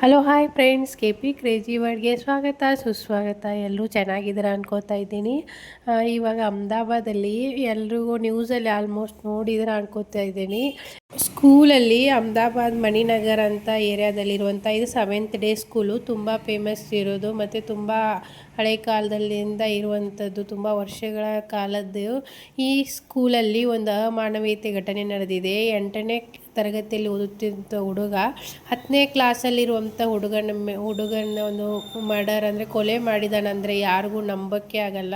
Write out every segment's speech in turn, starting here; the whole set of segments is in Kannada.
Hello hi friends K P crazy ವರ್ಡ್ಗೆ ಸ್ವಾಗತ, ಸುಸ್ವಾಗತ. ಎಲ್ಲರೂ ಚೆನ್ನಾಗಿದ್ದೀರಾ ಅನ್ಕೋತಾ ಇದ್ದೀನಿ. ಇವಾಗ ಅಹಮದಾಬಾದಲ್ಲಿ ಎಲ್ರಿಗೂ ನ್ಯೂಸಲ್ಲಿ ಆಲ್ಮೋಸ್ಟ್ ನೋಡಿದ್ರೆ ಅನ್ಕೋತಾ ಇದ್ದೀನಿ. ಸ್ಕೂಲಲ್ಲಿ ಅಹಮದಾಬಾದ್ ಮಣಿನಗರ್ ಅಂತ ಏರಿಯಾದಲ್ಲಿರುವಂಥ ಇದು ಸೆವೆಂತ್ ಡೇ ಸ್ಕೂಲು. ತುಂಬ ಫೇಮಸ್ ಇರೋದು ಮತ್ತು ತುಂಬ ಹಳೆ ಕಾಲದಲ್ಲಿಂದ ಇರುವಂಥದ್ದು, ತುಂಬ ವರ್ಷಗಳ ಕಾಲದ್ದು ಈ ಸ್ಕೂಲಲ್ಲಿ ಒಂದು ಅಮಾನವೀಯತೆ ಘಟನೆ ನಡೆದಿದೆ. ಎಂಟನೇ ತರಗತಿಯಲ್ಲಿ ಓದುತ್ತಿದ್ದ ಹುಡುಗ, ಹತ್ತನೇ ಕ್ಲಾಸಲ್ಲಿರುವಂಥ ಹುಡುಗನ ಹುಡುಗನ ಒಂದು ಮರ್ಡರ್ ಅಂದರೆ ಕೊಲೆ ಮಾಡಿದಾನಂದರೆ ಯಾರಿಗೂ ನಂಬಕ್ಕೆ ಆಗಲ್ಲ.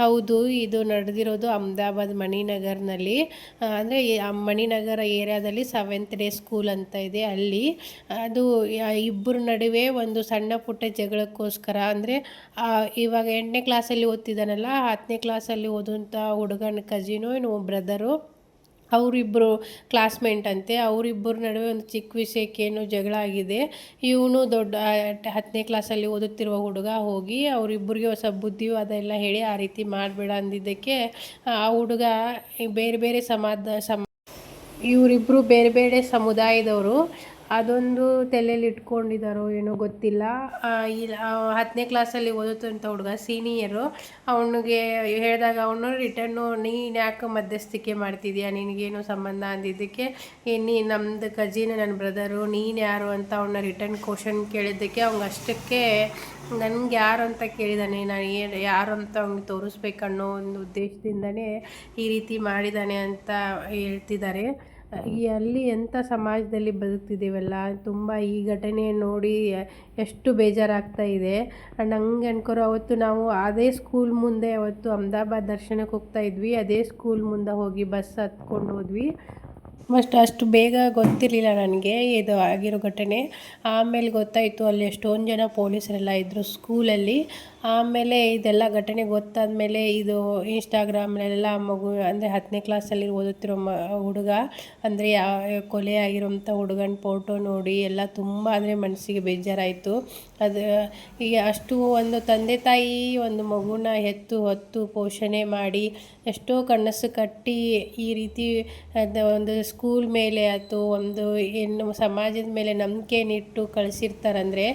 ಹೌದು, ಇದು ನಡೆದಿರೋದು ಅಹಮದಾಬಾದ್ ಮಣಿನಗರ್ನಲ್ಲಿ. ಅಂದರೆ ಮಣಿನಗರ ಏರಿಯಾದಲ್ಲಿ ಸೆವೆಂತ್ ಡೇ ಸ್ಕೂಲ್ ಅಂತ ಇದೆ ಅಲ್ಲಿ. ಅದು ಇಬ್ಬರ ನಡುವೆ ಒಂದು ಸಣ್ಣ ಪುಟ್ಟ ಜಗಳಕ್ಕೋಸ್ಕರ ಅಂದರೆ ಇವಾಗ ಎಂಟನೇ ಕ್ಲಾಸಲ್ಲಿ ಓದ್ತಿದ್ದಾನಲ್ಲ, ಹತ್ತನೇ ಕ್ಲಾಸಲ್ಲಿ ಓದುವಂಥ ಹುಡುಗನ ಕಜಿನು ಏನು ಬ್ರದರು ಅವರಿಬ್ಬರು ಕ್ಲಾಸ್ಮೇಟ್ ಅಂತೆ. ಅವರಿಬ್ಬರ ನಡುವೆ ಒಂದು ಚಿಕ್ಕ ವಿಷಯಕ್ಕೆ ಏನೋ ಜಗಳ ಆಗಿದೆ. ಇವನು ದೊಡ್ಡ ಹತ್ತನೇ ಕ್ಲಾಸಲ್ಲಿ ಓದುತ್ತಿರುವ ಹುಡುಗ ಹೋಗಿ ಅವರಿಬ್ಬರಿಗೆ ಹೊಸ ಬುದ್ಧಿಯು ಅದೆಲ್ಲ ಹೇಳಿ ಆ ರೀತಿ ಮಾಡಬೇಡ ಅಂದಿದ್ದಕ್ಕೆ, ಆ ಹುಡುಗ ಬೇರೆ ಬೇರೆ ಸಮಾಧ ಸಮ ಇವರಿಬ್ಬರು ಬೇರೆ ಬೇರೆ ಸಮುದಾಯದವರು ಅದೊಂದು ತಲೆಯಲ್ಲಿ ಇಟ್ಕೊಂಡಿದ್ದಾರೋ ಏನೋ ಗೊತ್ತಿಲ್ಲ. ಇಲ್ಲ ಹತ್ತನೇ ಕ್ಲಾಸಲ್ಲಿ ಓದುತ್ತಂಥ ಹುಡುಗ ಸೀನಿಯರು ಅವನಿಗೆ ಹೇಳಿದಾಗ ಅವನು ರಿಟರ್ನು ನೀನು ಯಾಕೆ ಮಧ್ಯಸ್ಥಿಕೆ ಮಾಡ್ತಿದ್ಯಾ? ನಿನಗೇನು ಸಂಬಂಧ? ಅಂದಿದ್ದಕ್ಕೆ ನೀ ನಮ್ಮದು ಕಜಿನ ನನ್ನ ಬ್ರದರು ನೀನು ಯಾರು? ಅಂತ ಅವನ್ನ ರಿಟರ್ನ್ ಕ್ವಶನ್ ಕೇಳಿದ್ದಕ್ಕೆ ಅವ್ನಿಗೆ ಅಷ್ಟಕ್ಕೆ, ನನಗೆ ಯಾರು ಅಂತ ಕೇಳಿದಾನೆ? ನಾನು ಏನು, ಯಾರು ಅಂತ ಅವ್ನಿಗೆ ತೋರಿಸ್ಬೇಕನ್ನೋ ಒಂದು ಉದ್ದೇಶದಿಂದನೇ ಈ ರೀತಿ ಮಾಡಿದ್ದಾನೆ ಅಂತ ಹೇಳ್ತಿದ್ದಾರೆ. ಈ ಅಲ್ಲಿ ಎಂಥ ಸಮಾಜದಲ್ಲಿ ಬದುಕ್ತಿದ್ದೀವಲ್ಲ? ತುಂಬ ಈ ಘಟನೆ ನೋಡಿ ಎಷ್ಟು ಬೇಜಾರಾಗ್ತಾ ಇದೆ. ಹಂಗೆ ಅನ್ಕೋರು. ಅವತ್ತು ನಾವು ಅದೇ ಸ್ಕೂಲ್ ಮುಂದೆ ಅವತ್ತು ಅಹಮದಾಬಾದ್ ದರ್ಶನಕ್ಕೆ ಹೋಗ್ತಾ ಇದ್ವಿ. ಅದೇ ಸ್ಕೂಲ್ ಮುಂದೆ ಹೋಗಿ ಬಸ್ ಹತ್ಕೊಂಡು ಹೋದ್ವಿ. ಮಸ್ಟ್ ಅಷ್ಟು ಬೇಗ ಗೊತ್ತಿರಲಿಲ್ಲ ನನಗೆ ಇದು ಆಗಿರೋ ಘಟನೆ. ಆಮೇಲೆ ಗೊತ್ತಾಯಿತು, ಅಲ್ಲಿ ಎಷ್ಟೊಂದು ಜನ ಪೊಲೀಸರೆಲ್ಲ ಇದ್ದರು ಸ್ಕೂಲಲ್ಲಿ ಆಮೇಲೆ ಇದೆಲ್ಲ ಘಟನೆ ಗೊತ್ತಾದ ಮೇಲೆ ಇದು ಇನ್ಸ್ಟಾಗ್ರಾಮ್ನಲ್ಲೆಲ್ಲ ಮಗು ಅಂದರೆ ಹತ್ತನೇ ಕ್ಲಾಸಲ್ಲಿ ಓದುತ್ತಿರೋ ಮ, ಹುಡುಗ ಅಂದರೆ ಯಾವ ಕೊಲೆ ಆಗಿರೋಂಥ ಹುಡುಗನ ಫೋಟೋ ನೋಡಿ ಎಲ್ಲ ತುಂಬ ಅಂದರೆ ಮನಸ್ಸಿಗೆ ಬೇಜಾರಾಯಿತು. ಅದು, ಈಗ ಅಷ್ಟು ಒಂದು ತಂದೆ ತಾಯಿ ಒಂದು ಮಗುನ ಹೆತ್ತು ಹೊತ್ತು ಪೋಷಣೆ ಮಾಡಿ ಎಷ್ಟೋ ಕನಸು ಕಟ್ಟಿ ಈ ರೀತಿ ಒಂದು ಸ್ಕೂಲ್ ಮೇಲೆ ಅಥವಾ ಒಂದು ಏನು ಸಮಾಜದ ಮೇಲೆ ನಂಬಿಕೆನಿಟ್ಟು ಕಳಿಸಿರ್ತಾರಂದರೆ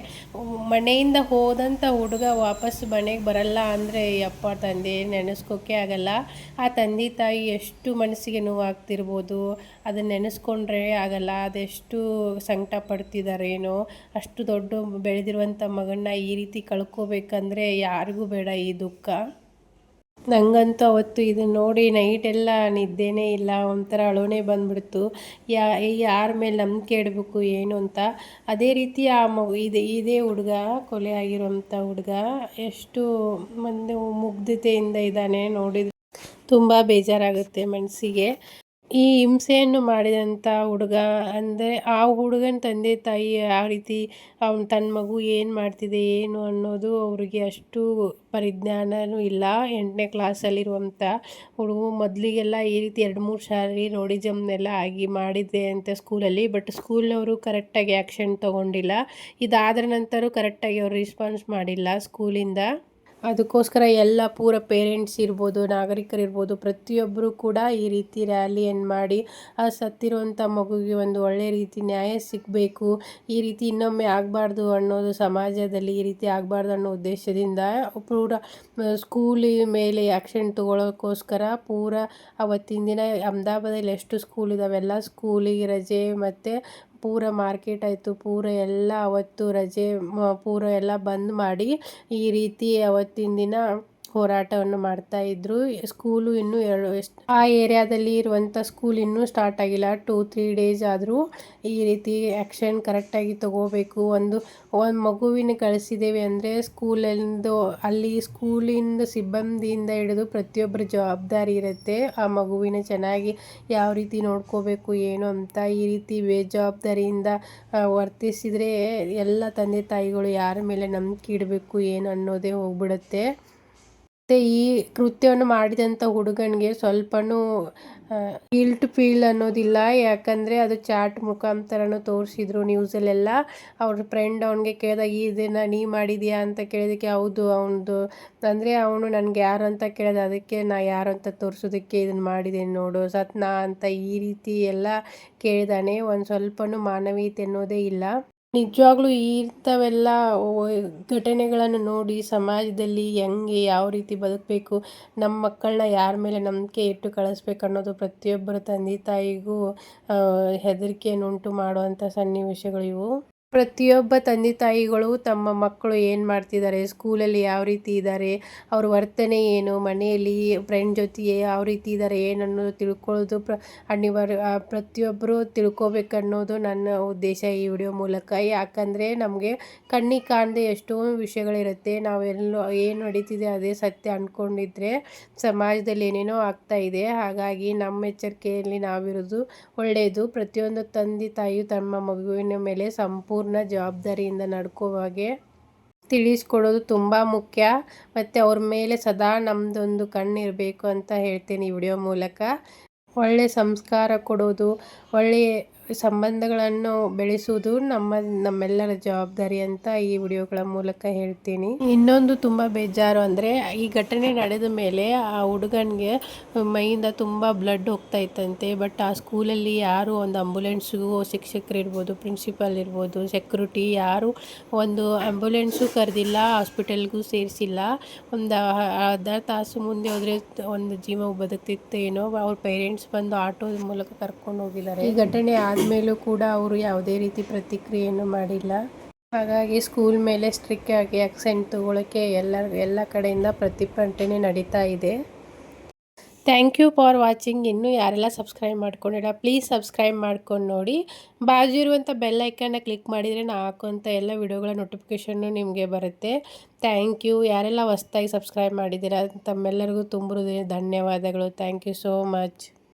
ಮನೆಯಿಂದ ಹೋದಂಥ ಹುಡುಗ ವಾಪಸ್ ಮನೆಗೆ ಬರಲ್ಲ ಅಂದರೆ ಅಪ್ಪ ತಂದೆ, ನೆನೆಸ್ಕೋಕೆ ಆಗಲ್ಲ. ಆ ತಂದೆ ತಾಯಿ ಎಷ್ಟು ಮನಸ್ಸಿಗೆ ನೋವಾಗ್ತಿರ್ಬೋದು. ಅದನ್ನು ನೆನೆಸ್ಕೊಂಡ್ರೆ ಆಗಲ್ಲ. ಅದೆಷ್ಟು ಸಂಕಟ ಪಡ್ತಿದ್ದಾರೇನೋ ಅಷ್ಟು ದೊಡ್ಡ ಬೆಳೆದಿರುವಂಥ ಮಗನ್ನ ಈ ರೀತಿ ಕಳ್ಕೊಬೇಕಂದ್ರೆ ಯಾರಿಗೂ ಬೇಡ ಈ ದುಃಖ. ನಂಗಂತೂ ಅವತ್ತು ಇದನ್ನು ನೋಡಿ ನೈಟೆಲ್ಲ ನಿದ್ದೆನೇ ಇಲ್ಲ, ಒಂಥರ ಅಳುನೇ ಬಂದ್ಬಿಡ್ತು. ಯಾ ಯಾರ ಮೇಲೆ ನಂಬಿಕೆ ಇಡಬೇಕು ಏನು ಅಂತ. ಅದೇ ರೀತಿ ಆ ಮಗು, ಇದೆ, ಇದೇ ಹುಡುಗ, ಕೊಲೆ ಆಗಿರೋಂಥ ಹುಡುಗ ಎಷ್ಟು ಒಂದು ಮುಗ್ಧತೆಯಿಂದ ಇದ್ದಾನೆ ನೋಡಿದ ತುಂಬ ಬೇಜಾರಾಗುತ್ತೆ ಮನಸ್ಸಿಗೆ. ಈ ಹಿಂಸೆಯನ್ನು ಮಾಡಿದಂಥ ಹುಡುಗ ಅಂದರೆ ಆ ಹುಡುಗನ ತಂದೆ ತಾಯಿ ಆ ರೀತಿ ಅವ್ನು ತನ್ನ ಮಗು ಏನು ಮಾಡ್ತಿದೆ, ಏನು ಅನ್ನೋದು ಅವರಿಗೆ ಅಷ್ಟು ಪರಿಜ್ಞಾನವೂ ಇಲ್ಲ. ಎಂಟನೇ ಕ್ಲಾಸಲ್ಲಿರುವಂಥ ಹುಡುಗ ಮೊದಲಿಗೆಲ್ಲ ಈ ರೀತಿ ಎರಡು ಮೂರು ಸಾರಿ ರೋಡಿಸಮ್ನೆಲ್ಲ ಆಗಿ ಮಾಡಿದ್ದೆ ಅಂತ ಸ್ಕೂಲಲ್ಲಿ ಬಟ್ ಸ್ಕೂಲ್ನವರು ಕರೆಕ್ಟಾಗಿ ಆ್ಯಕ್ಷನ್ ತೊಗೊಂಡಿಲ್ಲ. ಇದಾದ ನಂತರ ಕರೆಕ್ಟಾಗಿ ಅವರು ರಿಸ್ಪಾನ್ಸ್ ಮಾಡಿಲ್ಲ ಸ್ಕೂಲಿಂದ ಅದಕ್ಕೋಸ್ಕರ ಎಲ್ಲ ಪೂರ ಪೇರೆಂಟ್ಸ್ ಇರ್ಬೋದು, ನಾಗರಿಕರಿರ್ಬೋದು ಪ್ರತಿಯೊಬ್ಬರು ಕೂಡ ಈ ರೀತಿ ರ್ಯಾಲಿಯನ್ನು ಮಾಡಿ, ಆ ಸತ್ತಿರುವಂಥ ಮಗುವಿಗೆ ಒಂದು ಒಳ್ಳೆಯ ರೀತಿ ನ್ಯಾಯ ಸಿಗಬೇಕು. ಈ ರೀತಿ ಇನ್ನೊಮ್ಮೆ ಆಗಬಾರ್ದು ಅನ್ನೋದು ಸಮಾಜದಲ್ಲಿ ಈ ರೀತಿ ಆಗಬಾರ್ದು ಅನ್ನೋ ಉದ್ದೇಶದಿಂದ ಪೂರ ಸ್ಕೂಲಿ ಮೇಲೆ ಆ್ಯಕ್ಷನ್ ತಗೊಳ್ಳೋಕ್ಕೋಸ್ಕರ ಪೂರ ಅವತ್ತಿನ ದಿನ ಅಹಮದಾಬಾದಲ್ಲಿ ಎಷ್ಟು ಸ್ಕೂಲ್ ಇದ್ದಾವೆಲ್ಲ ಸ್ಕೂಲಿಗೆ ರಜೆ ಮತ್ತು ಪೂರ ಮಾರ್ಕೆಟ್ ಆಯಿತು, ಪೂರ ಎಲ್ಲ ಅವತ್ತು ರಜೆ ಪೂರ ಎಲ್ಲ ಬಂದ್ ಮಾಡಿ ಈ ರೀತಿ ಅವತ್ತಿನ ದಿನ ಹೋರಾಟವನ್ನು ಮಾಡ್ತಾ ಇದ್ರು. ಸ್ಕೂಲು ಇನ್ನೂ ಎರಡು ಆ ಏರಿಯಾದಲ್ಲಿ ಇರುವಂಥ ಸ್ಕೂಲ್ ಇನ್ನೂ ಸ್ಟಾರ್ಟ್ ಆಗಿಲ್ಲ. ಟೂ, ತ್ರೀ ಡೇಸ್ ಆದರೂ ಈ ರೀತಿ ಆ್ಯಕ್ಷನ್ ಕರೆಕ್ಟಾಗಿ ತಗೋಬೇಕು. ಒಂದು ಒಂದು ಮಗುವಿನ ಕಳಿಸಿದ್ದೇವೆ ಅಂದರೆ ಸ್ಕೂಲಿಂದು ಅಲ್ಲಿ ಸ್ಕೂಲಿಂದ ಸಿಬ್ಬಂದಿಯಿಂದ ಹಿಡಿದು ಪ್ರತಿಯೊಬ್ಬರ ಜವಾಬ್ದಾರಿ ಇರುತ್ತೆ. ಆ ಮಗುವಿನ ಚೆನ್ನಾಗಿ ಯಾವ ರೀತಿ ನೋಡ್ಕೋಬೇಕು, ಏನು ಅಂತ ಈ ರೀತಿ ಬೇಜವಾಬ್ದಾರಿಯಿಂದ ವರ್ತಿಸಿದರೆ ಎಲ್ಲ ತಂದೆ ತಾಯಿಗಳು ಯಾರ ಮೇಲೆ ನಂಬಿಕೆ ಇಡಬೇಕು, ಏನು ಅನ್ನೋದೇ ಹೋಗ್ಬಿಡುತ್ತೆ. ಮತ್ತು ಈ ಕೃತ್ಯವನ್ನು ಮಾಡಿದಂಥ ಹುಡುಗನಿಗೆ ಸ್ವಲ್ಪನೂ ಗಿಲ್ಟ್ ಫೀಲ್ ಅನ್ನೋದಿಲ್ಲ. ಯಾಕಂದರೆ ಅದು ಚಾಟ್ ಮುಖಾಂತರನೂ ತೋರಿಸಿದ್ರು ನ್ಯೂಸಲ್ಲೆಲ್ಲ ಅವ್ರ ಫ್ರೆಂಡ್ ಅವನಿಗೆ ಕೇಳಿದಾಗ ಇದನ್ನು ನೀ ಮಾಡಿದೀಯ? ಅಂತ ಕೇಳಿದಕ್ಕೆ ಹೌದು, ಅವನದು. ಅಂದರೆ ಅವನು, ನನಗೆ ಯಾರು ಅಂತ ಕೇಳಿದ, ಅದಕ್ಕೆ ನಾ ಯಾರು ಅಂತ ತೋರಿಸೋದಕ್ಕೆ ಇದನ್ನು ಮಾಡಿದ್ದೀನಿ ನೋಡು. ಸತ್ನಾ ಅಂತ ಈ ರೀತಿ ಎಲ್ಲ ಕೇಳಿದಾನೆ. ಒಂದು ಸ್ವಲ್ಪನೂ ಮಾನವೀಯತೆ ಅನ್ನೋದೇ ಇಲ್ಲ. ನಿಜವಾಗ್ಲೂ ಇಂಥವೆಲ್ಲ ಘಟನೆಗಳನ್ನು ನೋಡಿ ಸಮಾಜದಲ್ಲಿ ಹೆಂಗೆ ಯಾವ ರೀತಿ ಬದುಕಬೇಕು, ನಮ್ಮ ಮಕ್ಕಳನ್ನ ಯಾರ ಮೇಲೆ ನಂಬಿಕೆ ಇಟ್ಟು ಕಳಿಸ್ಬೇಕು ಅನ್ನೋದು ಪ್ರತಿಯೊಬ್ಬರ ತಂದೆ ತಾಯಿಗೂ ಹೆದರಿಕೆಯನ್ನುಂಟು ಮಾಡುವಂಥ ಸನ್ನಿವೇಶಗಳು ಇವು ಪ್ರತಿಯೊಬ್ಬ ತಂದೆ ತಾಯಿಗಳು ತಮ್ಮ ಮಕ್ಕಳು ಏನು ಮಾಡ್ತಿದ್ದಾರೆ? ಸ್ಕೂಲಲ್ಲಿ ಯಾವ ರೀತಿ ಇದ್ದಾರೆ? ಅವ್ರ ವರ್ತನೆ ಏನು? ಮನೆಯಲ್ಲಿ ಫ್ರೆಂಡ್ ಜೊತೆ ಯಾವ ರೀತಿ ಇದ್ದಾರೆ? ಏನನ್ನೋದು ತಿಳ್ಕೊಳ್ಳೋದು ಪ್ರ ಅನಿವಾರ್ಯ ಪ್ರತಿಯೊಬ್ಬರು ತಿಳ್ಕೊಬೇಕನ್ನೋದು ನನ್ನ ಉದ್ದೇಶ ಈ ವಿಡಿಯೋ ಮೂಲಕ. ಯಾಕಂದರೆ ನಮಗೆ ಕಣ್ಣಿಗೆ ಕಾಣದೆ ಎಷ್ಟೊಂದು ವಿಷಯಗಳಿರುತ್ತೆ. ನಾವೆಲ್ಲೋ ಏನು ನಡೀತಿದೆ ಅದೇ ಸತ್ಯ ಅಂದ್ಕೊಂಡಿದ್ರೆ ಸಮಾಜದಲ್ಲಿ ಏನೇನೋ ಇದೆ. ಹಾಗಾಗಿ ನಮ್ಮ ಎಚ್ಚರಿಕೆಯಲ್ಲಿ ನಾವಿರೋದು ಒಳ್ಳೆಯದು ಪ್ರತಿಯೊಂದು ತಂದೆ ತಾಯಿಯು ತಮ್ಮ ಮಗುವಿನ ಮೇಲೆ ಸಂಪೂರ್ಣ ಪೂರ್ಣ ಜವಾಬ್ದಾರಿಯಿಂದ ನಡ್ಕೋವಾಗೆ ತಿಳಿಸ್ಕೊಡೋದು ತುಂಬ ಮುಖ್ಯ. ಮತ್ತು ಅವ್ರ ಮೇಲೆ ಸದಾ ನಮ್ಮದೊಂದು ಕಣ್ಣಿರಬೇಕು ಅಂತ ಹೇಳ್ತೀನಿ ವಿಡಿಯೋ ಮೂಲಕ. ಒಳ್ಳೆಯ ಸಂಸ್ಕಾರ ಕೊಡೋದು ಒಳ್ಳೆಯ ಸಂಬಂಧಗಳನ್ನು ಬೆಳೆಸುವುದು ನಮ್ಮ, ನಮ್ಮೆಲ್ಲರ ಜವಾಬ್ದಾರಿ ಅಂತ ಈ ವಿಡಿಯೋಗಳ ಮೂಲಕ ಹೇಳ್ತೀನಿ. ಇನ್ನೊಂದು ತುಂಬ ಬೇಜಾರು ಅಂದರೆ, ಈ ಘಟನೆ ನಡೆದ ಮೇಲೆ ಆ ಹುಡುಗನಿಗೆ ಮೈಯಿಂದ ತುಂಬ ಬ್ಲಡ್ ಹೋಗ್ತಾ ಇತ್ತಂತೆ. ಬಟ್ ಆ ಸ್ಕೂಲಲ್ಲಿ ಯಾರು ಒಂದು ಆಂಬುಲೆನ್ಸ್ಗೂ ಶಿಕ್ಷಕರು ಇರ್ಬೋದು ಪ್ರಿನ್ಸಿಪಾಲ್ ಇರ್ಬೋದು ಸೆಕ್ಯೂರಿಟಿ ಯಾರು ಒಂದು ಆಂಬುಲೆನ್ಸು ಕರೆದಿಲ್ಲ ಹಾಸ್ಪಿಟಲ್ಗೂ ಸೇರಿಸಿಲ್ಲ. ಒಂದು ಅರ್ಧ ತಾಸು ಮುಂದೆ ಹೋದರೆ ಒಂದು ಜೀವ ಬದುಕ್ತಿತ್ತು ಏನೋ ಅವ್ರ ಪೇರೆಂಟ್ಸ್ ಬಂದು ಆಟೋ ಮೂಲಕ ಕರ್ಕೊಂಡು ಹೋಗಿದ್ದಾರೆ. ಈ ಘಟನೆ ಆದಮೇಲೂ ಕೂಡ ಅವರು ಯಾವುದೇ ರೀತಿ ಪ್ರತಿಕ್ರಿಯೆಯನ್ನು ಮಾಡಿಲ್ಲ. ಹಾಗಾಗಿ ಸ್ಕೂಲ್ ಮೇಲೆ ಸ್ಟ್ರಿಕ್ ಆಗಿ ಆಕ್ಸೆಂಟ್ ತಗೊಳ್ಳೋಕ್ಕೆ ಎಲ್ಲ ಎಲ್ಲ ಕಡೆಯಿಂದ ಪ್ರತಿಭಟನೆ ನಡೀತಾ ಇದೆ. Thank you for watching. ಇನ್ನೂ ಯಾರೆಲ್ಲ ಸಬ್ಸ್ಕ್ರೈಬ್ ಮಾಡ್ಕೊಂಡಿಲ್ಲ, ಪ್ಲೀಸ್ ಸಬ್ಸ್ಕ್ರೈಬ್ ಮಾಡ್ಕೊಂಡು ನೋಡಿ. ಬಾಜು ಇರುವಂಥ ಬೆಲ್ ಐಕನ್ನ ಕ್ಲಿಕ್ ಮಾಡಿದರೆ ನಾ ಹಾಕುವಂಥ ಎಲ್ಲ ವಿಡಿಯೋಗಳ ನೋಟಿಫಿಕೇಷನ್ನು ನಿಮಗೆ ಬರುತ್ತೆ. Thank you. ಯಾರೆಲ್ಲ ಹೊಸ್ದಾಗಿ ಸಬ್ಸ್ಕ್ರೈಬ್ ಮಾಡಿದ್ದೀರಾ, ತಮ್ಮೆಲ್ಲರಿಗೂ ತುಂಬ ಧನ್ಯವಾದಗಳು. Thank you so much.